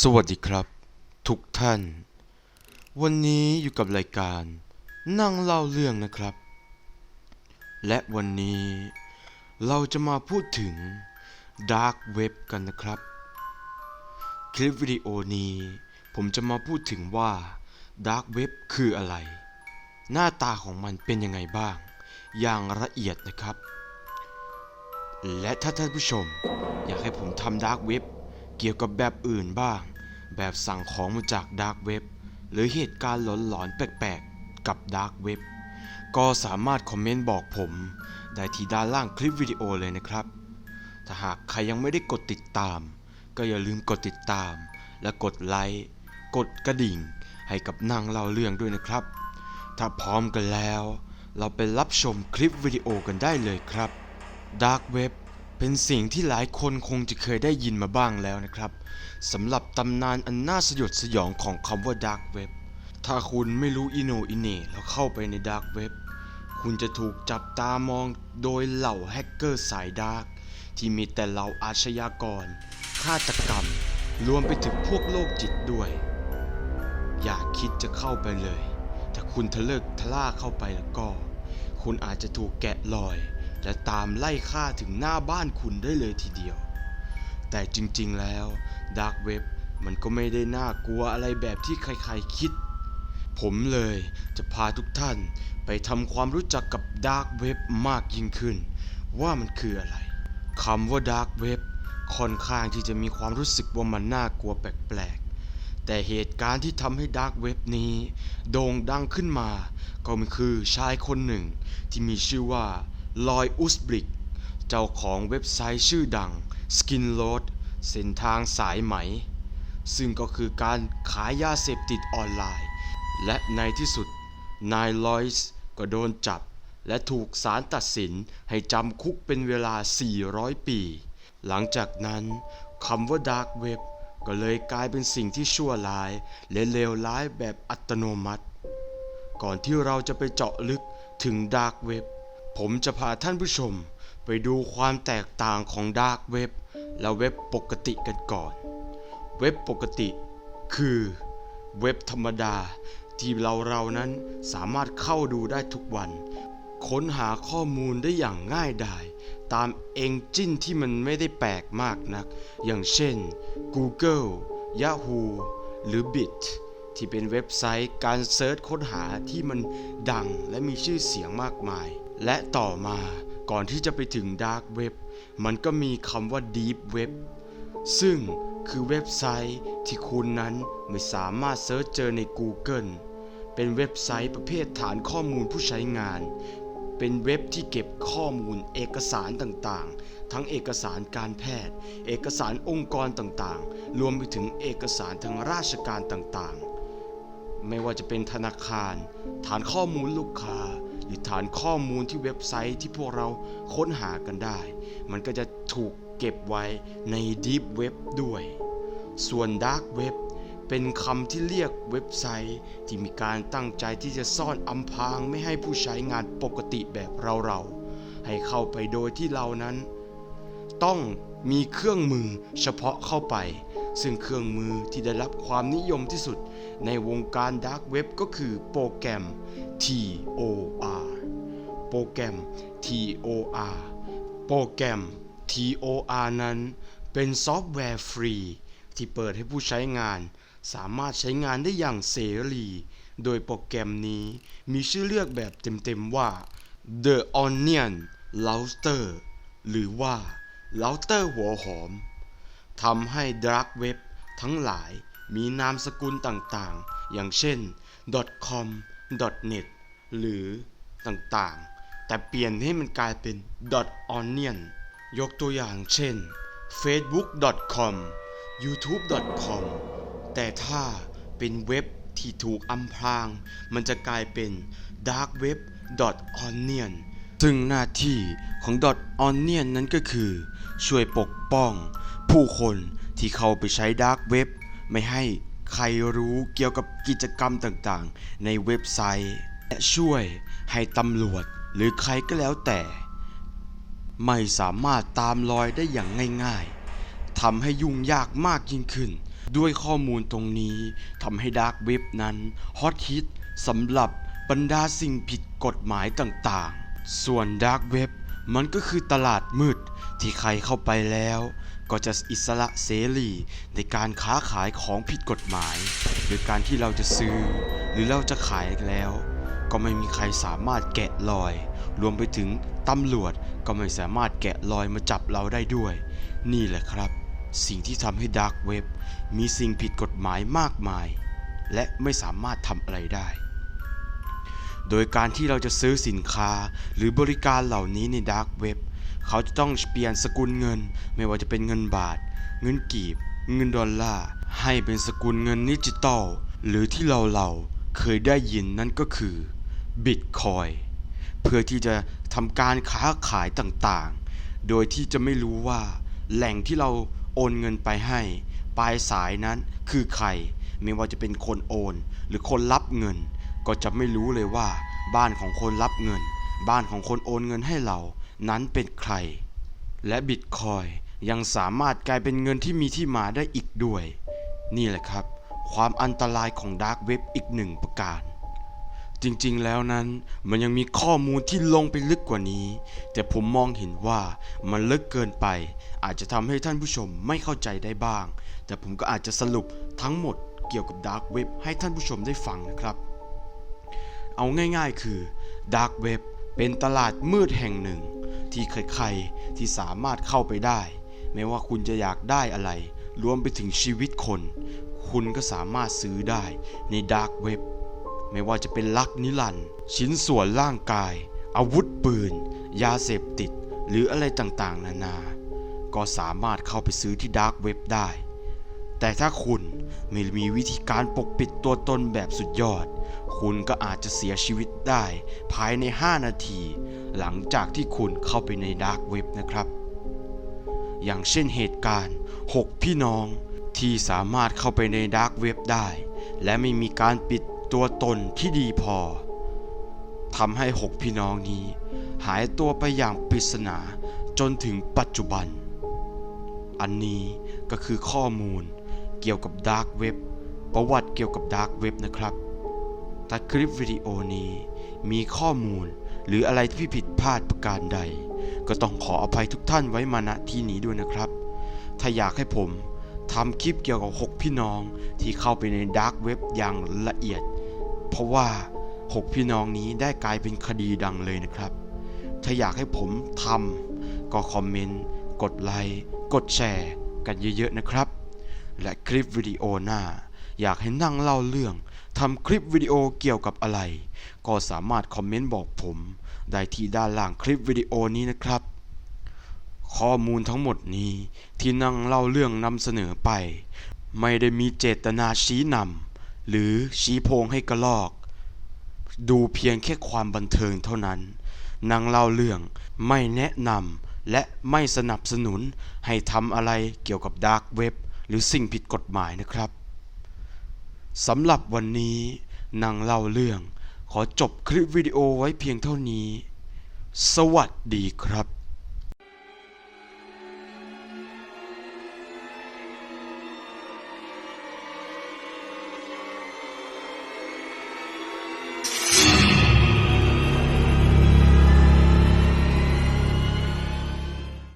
สวัสดีครับ ทุกท่าน วันนี้อยู่กับรายการ นั่งเล่าเรื่องนะครับ และวันนี้เราจะมาพูดถึง Dark Web กันนะครับ คลิปวิดีโอนี้ ผมจะมาพูดถึงว่า Dark Web คืออะไร หน้าตาของมันเป็นยังไงบ้าง อย่างละเอียดนะครับ และถ้าท่านผู้ชม อยากให้ผมทำ Dark Web เเกี่ยวกับแบบอื่นบ้าง แบบสั่งของมาจาก Dark Web หรือเหตุการณ์หลอนๆแปลกๆ กับ Dark Web ก็สามารถคอมเมนต์บอกผม ได้ที่ด้านล่างคลิปวิดีโอเลยนะครับ ถ้าหากใครยังไม่ได้กดติดตาม ก็อย่าลืมกดติดตาม และกดไลค์กดกระดิ่ง ให้กับนางเล่าเรื่องด้วยนะครับ ถ้าพร้อมกันแล้ว เราไปรับชมคลิปวิดีโอกันได้เลยครับ Dark Web เป็นสิ่งที่หลายคนคงจะเคยได้ยินมาบ้างแล้วนะครับสำหรับตำนานอันน่าสยดสยองของคำว่า Dark Web ถ้าคุณไม่รู้อิโนอิเน่แล้วเข้าไปใน Dark Web คุณจะถูกจับตามองโดยเหล่าแฮกเกอร์สายดาร์กที่มีแต่เหล่าอาชญากรฆาตกรรม รวมไปถึงพวกโรคจิตด้วย อย่าคิดจะเข้าไปเลย ถ้าคุณทะเลิกทะล่าเข้าไปแล้วก็ คุณอาจจะถูกแกะรอย และตามไล่ฆ่าถึงหน้าบ้านคุณได้เลยทีเดียว แต่จริงๆแล้วดาร์กเว็บมันก็ไม่ได้น่ากลัวอะไรแบบที่ใครๆคิด ผมเลยจะพาทุกท่านไปทำความรู้จักกับดาร์กเว็บมากยิ่งขึ้น ว่ามันคืออะไรคำว่าดาร์กเว็บค่อนข้างที่จะมีความรู้สึกว่ามันน่ากลัวแปลกๆ แต่เหตุการณ์ที่ทำให้ดาร์กเว็บนี้ โด่งดังขึ้นมา ก็คือชายคนหนึ่งที่มีชื่อว่า ลอยอุสบริก เจ้าของเว็บไซต์ชื่อดัง Skin l o a d เส้นทางสายไหม ซึ่งก็คือการขายยาเสพติดออนไลน์ และในที่สุดนายลอยส์ก็โดนจับ และถูกศาลตัดสินให้จำคุกเป็นเวลา 400 ปี หลังจากนั้นคำว่า Dark Web ก็เลยกลายเป็นสิ่งที่ชั่วร้าย และเลวร้ายแบบอัตโนมัติ ก่อนที่เราจะไปเจาะลึกถึง Dark Web ผมจะพาท่านผู้ชมไปดูความแตกต่างของ Dark Web และเว็บปกติกันก่อน เว็บปกติคือเว็บธรรมดาที่เราเรานั้นสามารถเข้าดูได้ทุกวัน ค้นหาข้อมูลได้อย่างง่ายดายตามเอนจินที่มันไม่ได้แปลกมากนัก อย่างเช่น Google Yahoo หรือ Bit ที่เป็นเว็บไซต์การเซิร์ชค้นหาที่มันดังและมีชื่อเสียงมากมาย และต่อมาก่อนที่จะไปถึง Dark Web มันก็มีคำว่า Deep Web ซึ่งคือเว็บไซต์ที่คุณนั้นไม่สามารถเซิร์ชเจอใน Google เป็นเว็บไซต์ประเภทฐานข้อมูลผู้ใช้งาน เป็นเว็บที่เก็บข้อมูลเอกสารต่างๆ ทั้งเอกสารการแพทย์ เอกสารองค์กรต่างๆ รวมไปถึงเอกสารทางราชการต่างๆ ไม่ว่าจะเป็นธนาคาร ฐานข้อมูลลูกค้า หรือฐานข้อมูลที่เว็บไซต์ที่พวกเราค้นหากันได้ มันก็จะถูกเก็บไว้ใน Deep Web ด้วย ส่วน Dark Web เป็นคำที่เรียกเว็บไซต์ที่มีการตั้งใจที่จะซ่อนอำพรางไม่ให้ผู้ใช้งานปกติแบบเราๆ ให้เข้าไปโดยที่เรานั้น ต้องมีเครื่องมือเฉพาะเข้าไป ซึ่งเครื่องมือที่ได้รับความนิยมที่สุด ในวงการดาร์กเว็บก็คือโปรแกรม TOR โปรแกรม TOR โปรแกรม TOR นั้นเป็นซอฟต์แวร์ฟรี ที่เปิดให้ผู้ใช้งาน สามารถใช้งานได้อย่างเสรี โดยโปรแกรมนี้มีชื่อเรียกแบบเต็มๆว่า The Onion Router หรือว่า Router หัวหอมทำให้ Dark Web ทั้งหลาย มีนามสกุลต่างๆ อย่างเช่น .com .net หรือต่างๆ แต่เปลี่ยนให้มันกลายเป็น .onion ยกตัวอย่างเช่น facebook.com youtube.com แต่ถ้าเป็นเว็บที่ถูกอำพราง มันจะกลายเป็น dark web onion ซึ่งหน้าที่ของ onion นั้นก็คือ ช่วยปกป้อง ผู้คนที่เข้าไปใช้ dark web ไม่ให้ใครรู้เกี่ยวกับกิจกรรมต่างๆ ในเว็บไซต์ และช่วยให้ตำรวจหรือใครก็แล้วแต่ ไม่สามารถตามรอยได้อย่างง่ายๆทำให้ยุ่งยากมากยิ่งขึ้น ด้วยข้อมูลตรงนี้ทำให้ดาร์กเว็บนั้นฮอตฮิตสำหรับบรรดาสิ่งผิดกฎหมายต่างๆ ส่วนดาร์กเว็บมันก็คือตลาดมืดที่ใครเข้าไปแล้ว ก็จะอิสระเสรีในการค้าขายของผิดกฎหมาย โดยการที่เราจะซื้อ หรือเราจะขายแล้ว ก็ไม่มีใครสามารถแกะรอย รวมไปถึงตำรวจก็ไม่สามารถแกะรอยมาจับเราได้ด้วย นี่แหละครับ สิ่งที่ทำให้ดาร์กเว็บมีสิ่งผิดกฎหมายมากมาย และไม่สามารถทำอะไรได้โดยการที่เราจะซื้อสินค้าหรือบริการเหล่านี้ในดาร์กเว็บ เขาจะต้องเปลี่ยนสกุลเงิน ไม่ว่าจะเป็นเงินบาท เงินกีบ เงินดอลลาร์ให้เป็นสกุลเงินดิจิตอลหรือที่เราเราเคยได้ยินนั่นก็คือบิตคอยเพื่อที่จะทำการค้าขายต่างๆ โดยที่จะไม่รู้ว่า แหล่งที่เราโอนเงินไปให้ ปลายสายนั้นคือใคร ไม่ว่าจะเป็นคนโอน หรือคนรับเงิน ก็จะไม่รู้เลยว่า บ้านของคนรับเงิน บ้านของคนโอนเงินให้เรา นั้นเป็นใคร และบิตคอยยังสามารถกลายเป็นเงินที่มีที่มาได้อีกด้วย นี่แหละครับ ความอันตรายของดาร์กเว็บอีกหนึ่งประการ จริงๆแล้วนั้นมันยังมีข้อมูลที่ลงไปลึกกว่านี้ แต่ผมมองเห็นว่ามันลึกเกินไป อาจจะทำให้ท่านผู้ชมไม่เข้าใจได้บ้าง แต่ผมก็อาจจะสรุปทั้งหมดเกี่ยวกับดาร์กเว็บให้ท่านผู้ชมได้ฟังนะครับเอาง่ายๆคือดาร์กเว็บเป็นตลาดมืดแห่งหนึ่ง ที่ใครๆที่สามารถเข้าไปได้ ไม่ว่าคุณจะอยากได้อะไร รวมไปถึงชีวิตคน คุณก็สามารถซื้อได้ในดาร์กเว็บไม่ว่าจะเป็นลักนิลันชิ้นส่วนร่างกาย อาวุธปืน ยาเสพติด หรืออะไรต่างๆ นานา ก็สามารถเข้าไปซื้อที่ดาร์กเว็บได้ แต่ถ้าคุณไม่มีวิธีการปกปิดตัวตนแบบสุดยอด คุณก็อาจจะเสียชีวิตได้ ภายใน 5 นาที หลังจากที่คุณเข้าไปในดาร์กเว็บนะครับ อย่างเช่นเหตุการณ์ 6 พี่น้องที่สามารถเข้าไปในดาร์กเว็บได้ และไม่มีการปิดตัวตนที่ดีพอทำให้ 6 พี่น้องนี้ หายตัวไปอย่างปริศนาจนถึงปัจจุบัน อันนี้ก็คือข้อมูล เกี่ยวกับดาร์กเว็บประวัติเกี่ยวกับดาร์กเว็บนะครับถ้าคลิปวิดีโอนี้มีข้อมูลหรืออะไรที่ผิดพลาดประการใด ก็ต้องขออภัยทุกท่านไว้มาณที่นี้ด้วยนะครับ ถ้าอยากให้ผมทำคลิปเกี่ยวกับ 6 พี่น้องที่เข้าไปในดาร์กเว็บอย่างละเอียด เพราะว่า 6 พี่น้องนี้ได้กลายเป็นคดีดังเลยนะครับ ถ้าอยากให้ผมทำก็คอมเมนต์ กดไลค์ กดแชร์ กันเยอะๆนะครับ และคลิปวิดีโอหน้า อยากให้นั่งเล่าเรื่องทำคลิปวิดีโอเกี่ยวกับอะไร ก็สามารถคอมเมนต์บอกผม ได้ที่ด้านล่างคลิปวิดีโอนี้นะครับ ข้อมูลทั้งหมดนี้ที่นั่งเล่าเรื่องนำเสนอไป ไม่ได้มีเจตนาชี้นำหรือชี้โพงให้กระลอก ดูเพียงแค่ความบันเทิงเท่านั้นนางเล่าเรื่องไม่แนะนำและไม่สนับสนุนให้ทำอะไรเกี่ยวกับดาร์กเว็บ หรือสิ่งผิดกฎหมายนะครับสำหรับวันนี้นางเล่าเรื่อง ขอจบคลิปวิดีโอไว้เพียงเท่านี้ สวัสดีครับ